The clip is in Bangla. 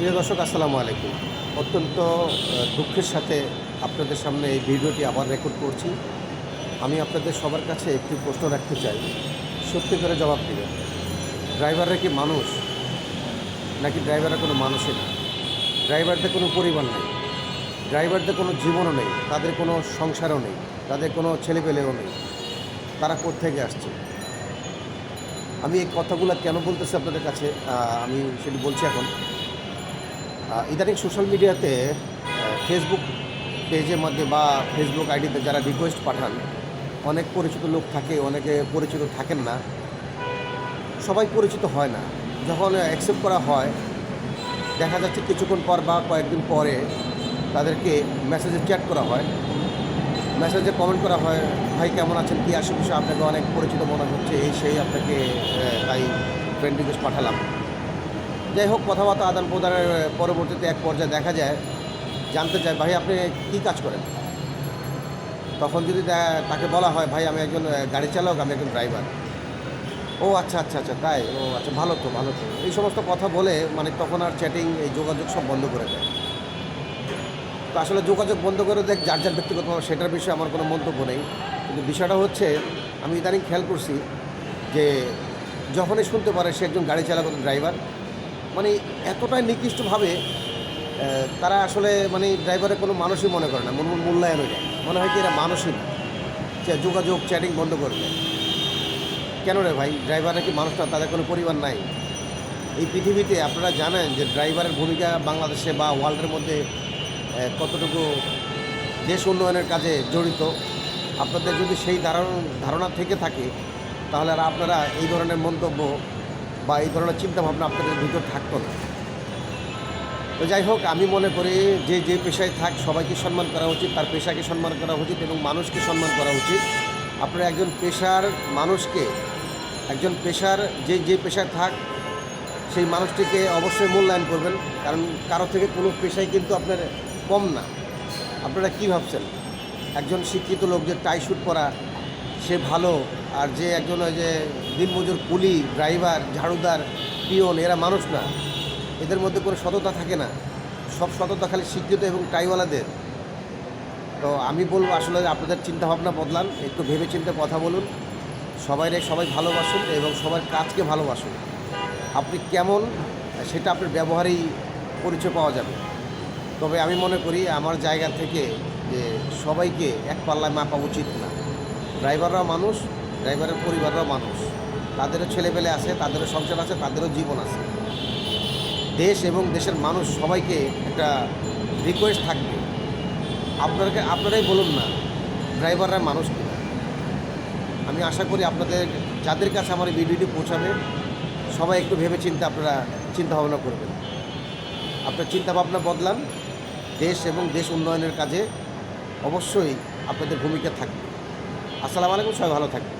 প্রিয় দর্শক, আসসালামু আলাইকুম। অত্যন্ত দুঃখের সাথে আপনাদের সামনে এই ভিডিওটি আবার রেকর্ড করছি। আমি আপনাদের সবার কাছে একটি প্রশ্ন রাখতে চাই। সত্যি করে জবাব দিবেন। ড্রাইভাররা কি মানুষ? নাকি ড্রাইভাররা কোনো মানুষই না? ড্রাইভারদের কোনো পরিবার নেই। ড্রাইভারদের কোনো জীবনও নেই। তাদের কোনো সংসারও নেই। তাদের কোনো ছেলেপেলেও নেই। তারা কোত্থেকে আসছে? আমি এই কথাগুলো কেন বলতেছি আপনাদের কাছে? আমি সেটি বলছি এখন। ইদানিং সোশ্যাল মিডিয়াতে ফেসবুক পেজের মধ্যে বা ফেসবুক আইডিতে যারা রিকোয়েস্ট পাঠান, অনেক পরিচিত লোক থাকে, অনেকে পরিচিত থাকেন না। সবাই পরিচিত হয় না। যখন অ্যাকসেপ্ট করা হয়, দেখা যাচ্ছে কিছুক্ষণ পর বা কয়েকদিন পরে তাদেরকে মেসেজে চ্যাট করা হয়। মেসেজে কমেন্ট করা হয়, ভাই, কেমন আছেন? কি আশেপাশে আপনাকে অনেক পরিচিত মনে হচ্ছে, এই, সেই আপনাকে তাই ফ্রেন্ড রিকোয়েস্ট পাঠালাম। যাই হোক, কথাবার্তা আদান প্রদানের পরবর্তীতে এক পর্যায়ে দেখা যায়। জানতে চায় ভাই, আপনি কী কাজ করেন? তখন যদি তাকে বলা হয়, ভাই, আমি একজন গাড়ি চালক, আমি একজন ড্রাইভার। ও আচ্ছা আচ্ছা আচ্ছা তাই? ও আচ্ছা ভালো তো ভালো তো। এই সমস্ত কথা বলে মানে তখন আর চ্যাটিং এই যোগাযোগ সব বন্ধ করে দেয়। তো আসলে যোগাযোগ বন্ধ করে দেখ যার যার ব্যক্তিগত সেটার বিষয়ে আমার কোনো মন্তব্য নেই। কিন্তু বিষয়টা হচ্ছে, আমি ইদানিং খেয়াল করছি যে, যখনই শুনতে পারে সে একজন গাড়ি চালক ড্রাইভার মানে এতটাই নিকৃষ্টভাবে তারা আসলে মানে ড্রাইভারের কোনো মানুষই মনে করে না মূল্যায়ন যায়। মনে হয় কি এরা মানুষই না। যোগাযোগ চ্যাটিং বন্ধ করে দেয়। কেন রে ভাই? ড্রাইভাররা কি মানুষ না, তাদের কোনো পরিবার নাই। এই পৃথিবীতে আপনারা জানেন যে ড্রাইভারের ভূমিকা বাংলাদেশে বা ওয়ার্ল্ডের মধ্যে কতটুকু দেশ উন্নয়নের কাজে জড়িত। আপনাদের যদি সেই ধারণা ধারণা থেকে থাকে, তাহলে আর আপনারা এই ধরনের মন্তব্য বা এই ধরনের চিন্তাভাবনা আপনাদের ভিতর থাকতো না। তো যাই হোক, আমি মনে করি যে যে পেশায় থাক, সবাইকে সম্মান করা উচিত, তার পেশাকে সম্মান করা উচিত এবং মানুষকে সম্মান করা উচিত। আপনারা একজন পেশার মানুষকে, একজন পেশার যে যে পেশায় থাক, সেই মানুষটিকে অবশ্যই মূল্যায়ন করবেন, কারণ কারও থেকে কোনো পেশাই কিন্তু আপনার কম না। আপনারা কী ভাবছেন? একজন শিক্ষিত লোক যে টাই শুট পরা, সে ভালো আর যে একজন ওই যে দিনমজুর কুলি, ড্রাইভার, ঝাড়ুদার পিয়ন, এরা মানুষ না। এদের মধ্যে কোনো সততা থাকে না। সব সততা খালি শিক্ষিত এবং টাইওয়ালাদের। তো আমি বলব, আসলে আপনাদের চিন্তাভাবনা বদলান, একটু ভেবে চিন্তে কথা বলুন। সবাইরে সবাই ভালোবাসুন এবং সবার কাজকে ভালোবাসুন। আপনি কেমন, সেটা আপনার ব্যবহারেই পরিচয় পাওয়া যাবে। তবে আমি মনে করি, আমার জায়গা থেকে যে সবাইকে এক পাল্লায় মাপা উচিত না। ড্রাইভাররাও মানুষ ড্রাইভারের পরিবাররাও মানুষ। তাদেরও ছেলেপেলে আছে, তাদেরও সংসার আছে, তাদেরও জীবন আছে। দেশ এবং দেশের মানুষ সবাইকে একটা রিকোয়েস্ট থাকবে। আপনাকে আপনারাই বলুন না, ড্রাইভাররা মানুষ আমি আশা করি আপনাদের, যাদের কাছে আমার এই ভিডিওটি পৌঁছাবে, সবাই একটু ভেবে চিন্তে আপনারা চিন্তা ভাবনা করবেন। আপনার চিন্তা ভাবনা বদলান, দেশ এবং দেশ উন্নয়নের কাজে অবশ্যই আপনাদের ভূমিকা থাকবে। আসসালামু আলাইকুম, সবাই ভালো থাকবে